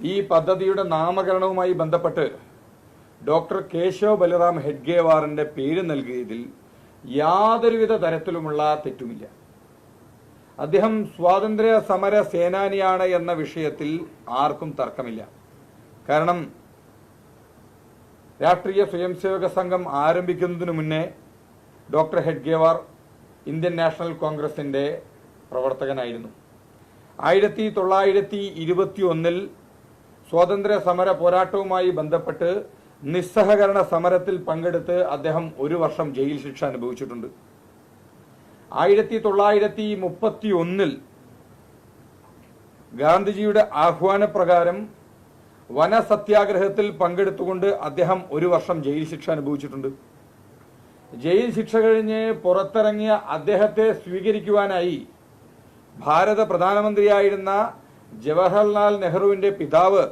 ഈ പദ്ധതിയുടെ നാമകരണവുമായി ബന്ധപ്പെട്ട് ഡോക്ടർ കേശവ് ബലറാം ഹെഡ്ഗേവാറിന്റെ പേര് നൽകിയതിൽ യാതൊരുവിധ തരത്തിലുമുള്ള തെറ്റുമില്ല. അദ്ദേഹം സ്വാതന്ത്ര്യ സമര സേനാനിയാണ് എന്ന വിഷയത്തിൽ ആർക്കും തർക്കമില്ല. കാരണം രാഷ്ട്രീയ സ്വയംസേവക സംഘം ആരംഭിക്കുന്നതിനു മുന്നേ ഡോക്ടർ ഹെഡ്ഗേവാർ ഇന്ത്യൻ നാഷണൽ കോൺഗ്രസിന്റെ പ്രവർത്തകനായിരുന്നു. ആയിരത്തി തൊള്ളായിരത്തി ഇരുപത്തി ഒന്നിൽ സ്വാതന്ത്ര്യ സമര പോരാട്ടവുമായി ബന്ധപ്പെട്ട് നിസ്സഹകരണ സമരത്തിൽ പങ്കെടുത്ത് അദ്ദേഹം ഒരു വർഷം ജയിൽ ശിക്ഷ അനുഭവിച്ചിട്ടുണ്ട്. ആയിരത്തി തൊള്ളായിരത്തി മുപ്പത്തി ഒന്നിൽ ഗാന്ധിജിയുടെ ആഹ്വാനപ്രകാരം വനസത്യാഗ്രഹത്തിൽ പങ്കെടുത്തുകൊണ്ട് അദ്ദേഹം ഒരു വർഷം ജയിൽ ശിക്ഷ അനുഭവിച്ചിട്ടുണ്ട്. ജയിൽ ശിക്ഷ കഴിഞ്ഞ് പുറത്തിറങ്ങിയ അദ്ദേഹത്തെ സ്വീകരിക്കുവാനായി ഭാരത പ്രധാനമന്ത്രിയായിരുന്ന ജവഹർലാൽ നെഹ്റുവിന്റെ പിതാവ്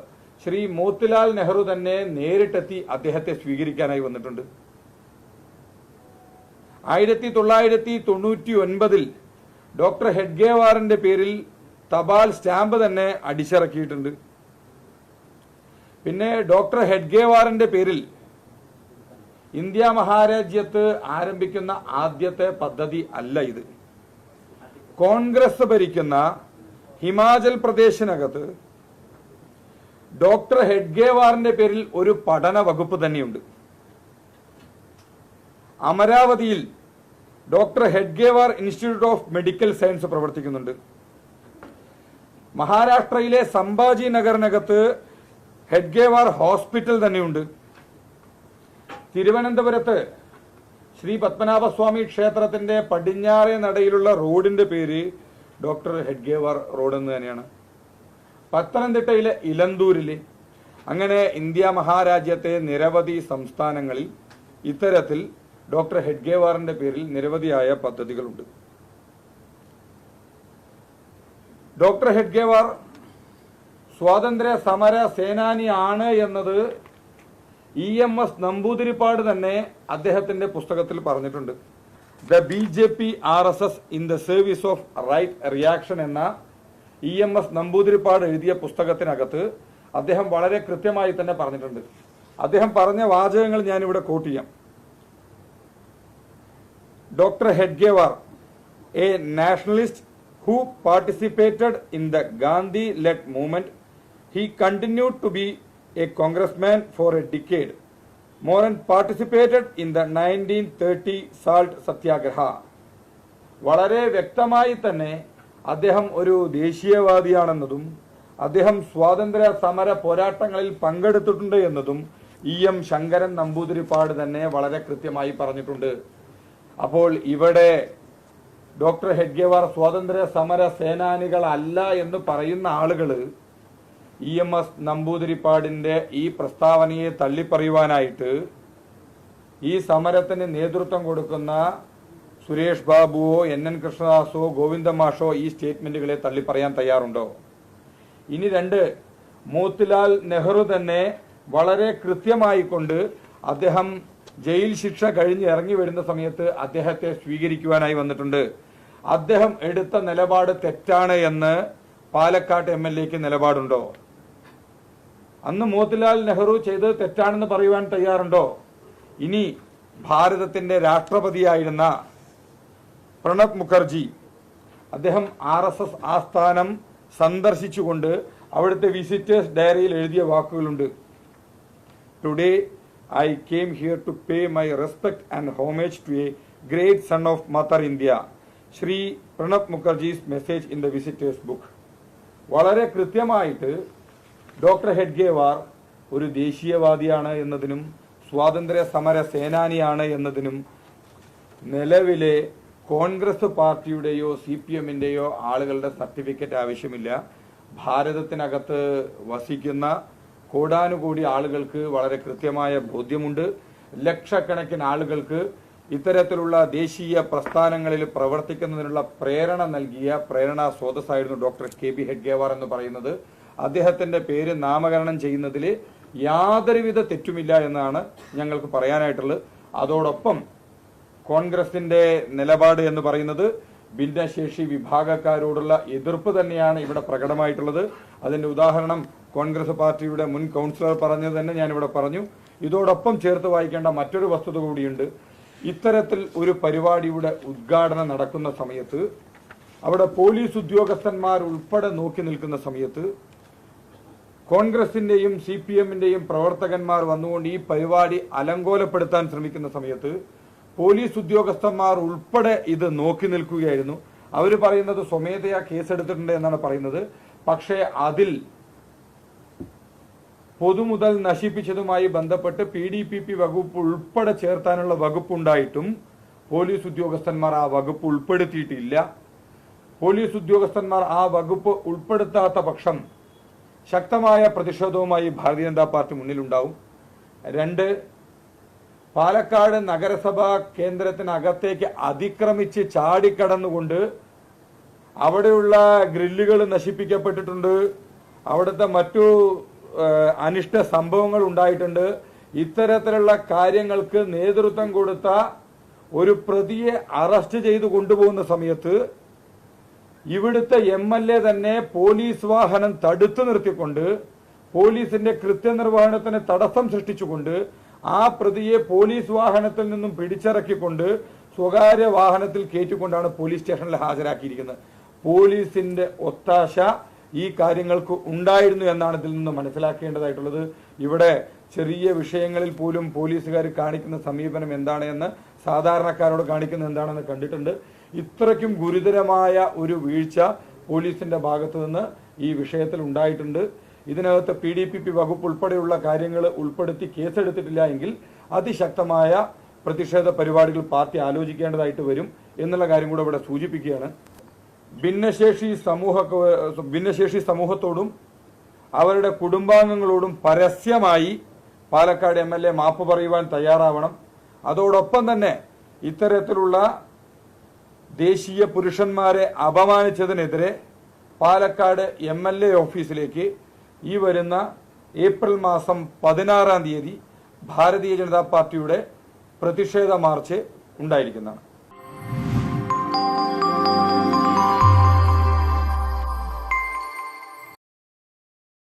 ശ്രീ മോത്തിലാൽ നെഹ്റു തന്നെ നേരിട്ടെത്തി അദ്ദേഹത്തെ സ്വീകരിക്കാനായി വന്നിട്ടുണ്ട്. ആയിരത്തി തൊള്ളായിരത്തി തൊണ്ണൂറ്റി ഒൻപതിൽ ഡോക്ടർ ഹെഡ്ഗേവാറിന്റെ പേരിൽ തപാൽ സ്റ്റാമ്പ് തന്നെ അടിച്ചിറക്കിയിട്ടുണ്ട്. പിന്നെ ഡോക്ടർ ഹെഡ്ഗേവാറിന്റെ പേരിൽ ഇന്ത്യ മഹാരാജ്യത്ത് ആരംഭിക്കുന്ന ആദ്യത്തെ പദ്ധതി അല്ല ഇത്. കോൺഗ്രസ് ഭരിക്കുന്ന ഹിമാചൽ പ്രദേശിനകത്ത് ഡോക്ടർ ഹെഡ്ഗേവാറിന്റെ പേരിൽ ഒരു പഠന വകുപ്പ് തന്നെയുണ്ട്. അമരാവതിയിൽ doctor Hedgewar institute of medical science പ്രവർത്തിക്കുന്നുണ്ട്. മഹാരാഷ്ട്രയിലെ സംഭാജി നഗറിനകത്ത് ഹെഡ്ഗേവാർ ഹോസ്പിറ്റൽ തന്നെയുണ്ട്. തിരുവനന്തപുരത്ത് ശ്രീ പത്മനാഭസ്വാമി ക്ഷേത്രത്തിന്റെ പടിഞ്ഞാറേ നടയിലുള്ള റോഡിന്റെ പേര് ഡോക്ടർ ഹെഡ്ഗേവാർ റോഡ് എന്ന് തന്നെയാണ്. പത്തനംതിട്ടയിലെ ഇലന്തൂരിൽ അങ്ങനെ ഇന്ത്യ മഹാരാജ്യത്തെ നിരവധി സംസ്ഥാനങ്ങളിൽ ഇത്തരത്തിൽ ഡോക്ടർ ഹെഡ്ഗേവാറിന്റെ പേരിൽ നിരവധിയായ പദ്ധതികളുണ്ട്. ഡോക്ടർ ഹെഡ്ഗേവാർ സ്വാതന്ത്ര്യ സമര സേനാനിയാണ് എന്നത് ഇ എം എസ് നമ്പൂതിരിപ്പാട് തന്നെ അദ്ദേഹത്തിന്റെ പുസ്തകത്തിൽ പറഞ്ഞിട്ടുണ്ട്. The B J P R S S in the service of right reaction എന്ന ഇ എം എസ് നമ്പൂതിരിപ്പാട് എഴുതിയ പുസ്തകത്തിനകത്ത് അദ്ദേഹം വളരെ കൃത്യമായി തന്നെ പറഞ്ഞിട്ടുണ്ട്. അദ്ദേഹം പറഞ്ഞ വാചകങ്ങൾ ഞാനിവിടെ കോട്ട് ചെയ്യാം. Doctor Hedgewar a nationalist a participated who participated in the Gandhi led movement, he continued to be a for a a decade. Moran participated in the 1930 Salt Satyagraha. വളരെ വ്യക്തമായി തന്നെ അദ്ദേഹം ഒരു ദേശീയവാദിയാണെന്നതും അദ്ദേഹം സ്വാതന്ത്ര്യ സമര പോരാട്ടങ്ങളിൽ പങ്കെടുത്തിട്ടുണ്ട് എന്നതും ഇ എം ശങ്കരൻ നമ്പൂതിരിപ്പാട് തന്നെ വളരെ കൃത്യമായി പറഞ്ഞിട്ടുണ്ട് അപ്പോൾ ഇവിടെ ഡോക്ടർ ഹെഡ്ഗേവാർ സ്വാതന്ത്ര്യ സമര സേനാനികളല്ല എന്ന് പറയുന്ന ആളുകൾ ഇ എം എസ് നമ്പൂതിരിപ്പാടിന്റെ ഈ പ്രസ്താവനയെ തള്ളിപ്പറയുവാനായിട്ട് ഈ സമരത്തിന് നേതൃത്വം കൊടുക്കുന്ന സുരേഷ് ബാബുവോ എൻ എൻ കൃഷ്ണദാസോ ഗോവിന്ദ മാഷോ ഈ സ്റ്റേറ്റ്മെന്റുകളെ തള്ളിപ്പറയാൻ തയ്യാറുണ്ടോ? ഇനി രണ്ട് മോത്തിലാൽ നെഹ്റു തന്നെ വളരെ കൃത്യമായി കൊണ്ട് അദ്ദേഹം ജയിൽ ശിക്ഷ കഴിഞ്ഞ് ഇറങ്ങി വരുന്ന സമയത്ത് അദ്ദേഹത്തെ സ്വീകരിക്കുവാനായി വന്നിട്ടുണ്ട്. അദ്ദേഹം എടുത്ത നിലപാട് തെറ്റാണ് എന്ന് പാലക്കാട് എം എൽ എക്ക് നിലപാടുണ്ടോ? അന്ന് മോത്തിലാൽ നെഹ്റു ചെയ്തത് തെറ്റാണെന്ന് പറയുവാൻ തയ്യാറുണ്ടോ? ഇനി ഭാരതത്തിന്റെ രാഷ്ട്രപതിയായിരുന്ന പ്രണബ് മുഖർജി അദ്ദേഹം ആർ എസ് എസ് ആസ്ഥാനം സന്ദർശിച്ചുകൊണ്ട് അവിടുത്തെ വിസിറ്റേഴ്സ് ഡയറിയിൽ എഴുതിയ വാക്കുകളുണ്ട്. Today I came here to pay my respect and homage to a great son of mother India Shri Pranab Mukherjee's message in the visitors book വളരെ കൃത്യമായിട്ട് ഡോക്ടർ ഹെഡ്ഗേവാർ ഒരു ദേശീയവാദിയാണ് എന്നതിനും സ്വാതന്ത്ര്യ സമര സേനാനിയാണ് എന്നതിനും നിലവിലെ കോൺഗ്രസ് പാർട്ടിയുടെയോ സി പി എമ്മിന്റെയോ ആളുകളുടെ സർട്ടിഫിക്കറ്റ് ആവശ്യമില്ല. ഭാരതത്തിനകത്ത് വസിക്കുന്ന കോടാനുകൂടി ആളുകൾക്ക് വളരെ കൃത്യമായ ബോധ്യമുണ്ട്. ലക്ഷക്കണക്കിന് ആളുകൾക്ക് ഇത്തരത്തിലുള്ള ദേശീയ പ്രസ്ഥാനങ്ങളിൽ പ്രവർത്തിക്കുന്നതിനുള്ള പ്രേരണ നൽകിയ പ്രേരണാ സ്രോതസ്സായിരുന്നു ഡോക്ടർ കെ ബി ഹെഡ്ഗേവാർ എന്ന് പറയുന്നത്. അദ്ദേഹത്തിന്റെ പേര് നാമകരണം ചെയ്യുന്നതിൽ യാതൊരുവിധ തെറ്റുമില്ല എന്നാണ് ഞങ്ങൾക്ക് പറയാനായിട്ടുള്ളത്. അതോടൊപ്പം കോൺഗ്രസിന്റെ നിലപാട് എന്ന് പറയുന്നത് ഭിന്നശേഷി വിഭാഗക്കാരോടുള്ള എതിർപ്പ് തന്നെയാണ് ഇവിടെ പ്രകടമായിട്ടുള്ളത്. അതിന്റെ ഉദാഹരണം കോൺഗ്രസ് പാർട്ടിയുടെ മുൻ കൗൺസിലർ പറഞ്ഞത് തന്നെ ഞാനിവിടെ പറഞ്ഞു. ഇതോടൊപ്പം ചേർത്ത് വായിക്കേണ്ട മറ്റൊരു വസ്തുത കൂടിയുണ്ട്. ഇത്തരത്തിൽ ഒരു പരിപാടിയുടെ ഉദ്ഘാടനം നടക്കുന്ന സമയത്ത് അവിടെ പോലീസ് ഉദ്യോഗസ്ഥന്മാർ ഉൾപ്പെടെ നോക്കി നിൽക്കുന്ന സമയത്ത് കോൺഗ്രസിന്റെയും സി പി എമ്മിന്റെയും പ്രവർത്തകന്മാർ വന്നുകൊണ്ട് ഈ പരിപാടി അലങ്കോലപ്പെടുത്താൻ ശ്രമിക്കുന്ന സമയത്ത് പോലീസ് ഉദ്യോഗസ്ഥന്മാർ ഉൾപ്പെടെ ഇത് നോക്കി നിൽക്കുകയായിരുന്നു. അവർ പറയുന്നത് സ്വമേധയാ കേസെടുത്തിട്ടുണ്ട് എന്നാണ് പറയുന്നത്. പക്ഷേ അതിൽ പൊതുമുതൽ നശിപ്പിച്ചതുമായി ബന്ധപ്പെട്ട് പി ഡി പി പി വകുപ്പ് ഉൾപ്പെടെ ചേർത്താനുള്ള വകുപ്പുണ്ടായിട്ടും പോലീസ് ഉദ്യോഗസ്ഥന്മാർ ആ വകുപ്പ് ഉൾപ്പെടുത്തിയിട്ടില്ല. പോലീസ് ഉദ്യോഗസ്ഥന്മാർ ആ വകുപ്പ് ഉൾപ്പെടുത്താത്ത പക്ഷം ശക്തമായ പ്രതിഷേധവുമായി ഭാരതീയ ജനതാ പാർട്ടി മുന്നിലുണ്ടാവും. രണ്ട് പാലക്കാട് നഗരസഭാ കേന്ദ്രത്തിനകത്തേക്ക് അതിക്രമിച്ച് ചാടിക്കടന്നുകൊണ്ട് അവിടെയുള്ള ഗ്രില്ലുകൾ നശിപ്പിക്കപ്പെട്ടിട്ടുണ്ട്. അവിടുത്തെ മറ്റു അനിഷ്ട സംഭവങ്ങൾ ഉണ്ടായിട്ടുണ്ട്. ഇത്തരത്തിലുള്ള കാര്യങ്ങൾക്ക് നേതൃത്വം കൊടുത്ത ഒരു പ്രതിയെ അറസ്റ്റ് ചെയ്തു കൊണ്ടുപോകുന്ന സമയത്ത് ഇവിടുത്തെ എം എൽ എ തന്നെ പോലീസ് വാഹനം തടുത്തു നിർത്തിക്കൊണ്ട് പോലീസിന്റെ കൃത്യനിർവഹണത്തിന് തടസ്സം സൃഷ്ടിച്ചുകൊണ്ട് ആ പ്രതിയെ പോലീസ് വാഹനത്തിൽ നിന്നും പിടിച്ചിറക്കിക്കൊണ്ട് സ്വകാര്യ വാഹനത്തിൽ കയറ്റിക്കൊണ്ടാണ് പോലീസ് സ്റ്റേഷനിൽ ഹാജരാക്കിയിരിക്കുന്നത്. പോലീസിന്റെ ഒത്താശ ഈ കാര്യങ്ങൾക്ക് ഉണ്ടായിരുന്നു എന്നാണ് ഇതിൽ നിന്ന് മനസ്സിലാക്കേണ്ടതായിട്ടുള്ളത്. ഇവിടെ ചെറിയ വിഷയങ്ങളിൽ പോലും പോലീസുകാർ കാണിക്കുന്ന സമീപനം എന്താണ് എന്ന് സാധാരണക്കാരോട് കാണിക്കുന്നത് എന്താണെന്ന് കണ്ടിട്ടുണ്ട്. ഇത്രയ്ക്കും ഗുരുതരമായ ഒരു വീഴ്ച പോലീസിന്റെ ഭാഗത്തു നിന്ന് ഈ വിഷയത്തിൽ ഉണ്ടായിട്ടുണ്ട്. ഇതിനകത്ത് പി ഡി പി പി വകുപ്പ് ഉൾപ്പെടെയുള്ള കാര്യങ്ങൾ ഉൾപ്പെടുത്തി കേസെടുത്തിട്ടില്ല എങ്കിൽ അതിശക്തമായ പ്രതിഷേധ പരിപാടികൾ പാർട്ടി ആലോചിക്കേണ്ടതായിട്ട് വരും എന്നുള്ള കാര്യം കൂടെ ഇവിടെ സൂചിപ്പിക്കുകയാണ്. ഭിന്നശേഷി സമൂഹ ഭിന്നശേഷി സമൂഹത്തോടും അവരുടെ കുടുംബാംഗങ്ങളോടും പരസ്യമായി പാലക്കാട് എം എൽ എ മാപ്പ് പറയുവാൻ തയ്യാറാവണം. അതോടൊപ്പം തന്നെ ഇത്തരത്തിലുള്ള ദേശീയ പുരുഷന്മാരെ അപമാനിച്ചതിനെതിരെ പാലക്കാട് എം എൽ എ ഓഫീസിലേക്ക് ഈ വരുന്ന ഏപ്രിൽ മാസം പതിനാറാം തീയതി ഭാരതീയ ജനതാ പാർട്ടിയുടെ പ്രതിഷേധ മാർച്ച് ഉണ്ടായിരിക്കുന്നതാണ്.